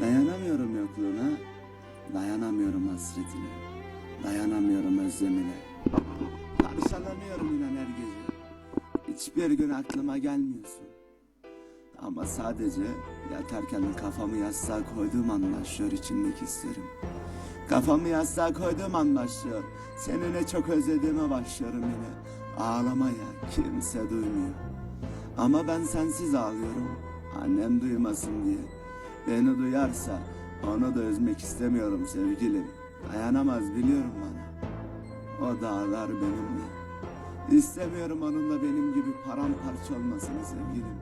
Dayanamıyorum yokluğuna, dayanamıyorum hasretine, dayanamıyorum özlemine. Parçalanıyorum inan her gece. Hiçbir gün aklıma gelmiyorsun. Ama sadece yatarken kafamı yastığa koyduğum an başlıyor içimdeki hislerim. Kafamı yastığa koyduğum an başlıyor. Seni ne çok özlediğime başlıyorum yine. Ağlamaya kimse duymuyor. Ama ben sensiz ağlıyorum. Annem duymasın diye. Beni duyarsa onu da üzmek istemiyorum sevgilim. Dayanamaz biliyorum bana. O da ağlar benimle. İstemiyorum onunla benim gibi paramparça olmasını sevgilim.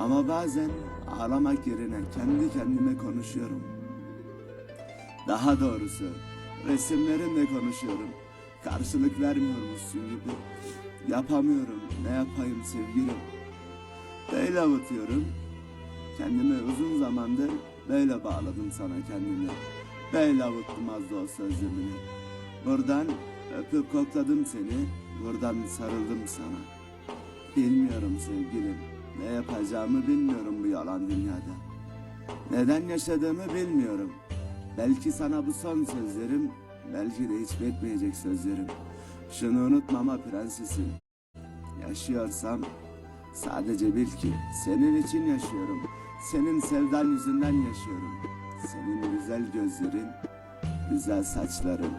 Ama bazen ağlamak yerine kendi kendime konuşuyorum. Daha doğrusu resimlerimle konuşuyorum. Karşılık vermiyormuşsun gibi. Yapamıyorum. Ne yapayım sevgilim? Böyle avutuyorum. Kendimi uzun zamandır böyle bağladım sana kendimi. Böyle avuttum az da olsa özlemini. Buradan öpüp kokladım seni. Buradan sarıldım sana. Bilmiyorum sevgilim. Ne yapacağımı bilmiyorum bu yalan dünyada. Neden yaşadığımı bilmiyorum. Belki sana bu son sözlerim, belki de hiç bitmeyecek sözlerim. Şunu unutmama prensesim. Yaşıyorsam sadece bil ki senin için yaşıyorum. Senin sevdan yüzünden yaşıyorum. Senin güzel gözlerin, güzel saçların,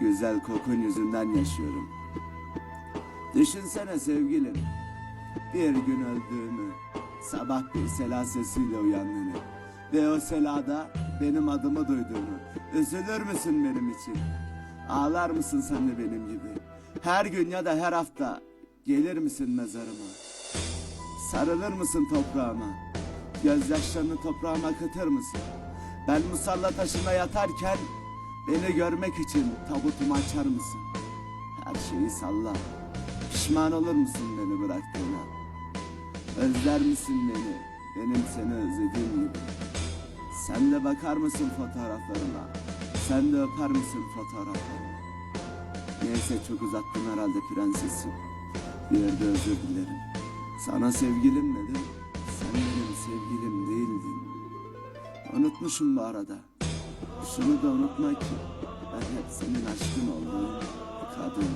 güzel kokun yüzünden yaşıyorum. Düşünsene sevgilim, bir gün öldüğümü, sabah bir sela sesiyle uyandığını ve o selada benim adımı duyduğunu. Üzülür müsün benim için? Ağlar mısın sen de benim gibi? Her gün ya da her hafta gelir misin mezarıma? Sarılır mısın toprağıma? Gözyaşlarını toprağıma akıtır mısın? Ben musalla taşında yatarken beni görmek için tabutumu açar mısın? Her şeyi salla. Pişman olur musun beni bıraktığına? Özler misin beni? Benim seni özlediğim gibi. Sen de bakar mısın fotoğraflarıma? Sen de öper misin fotoğraflarımı? Neyse çok uzattım herhalde prensesim. Bir yerde özür dilerim. Sana sevgilim dedim. Unutmuşum bu arada. Şunu da unutma ki ben hep senin aşkın olduğum kadın.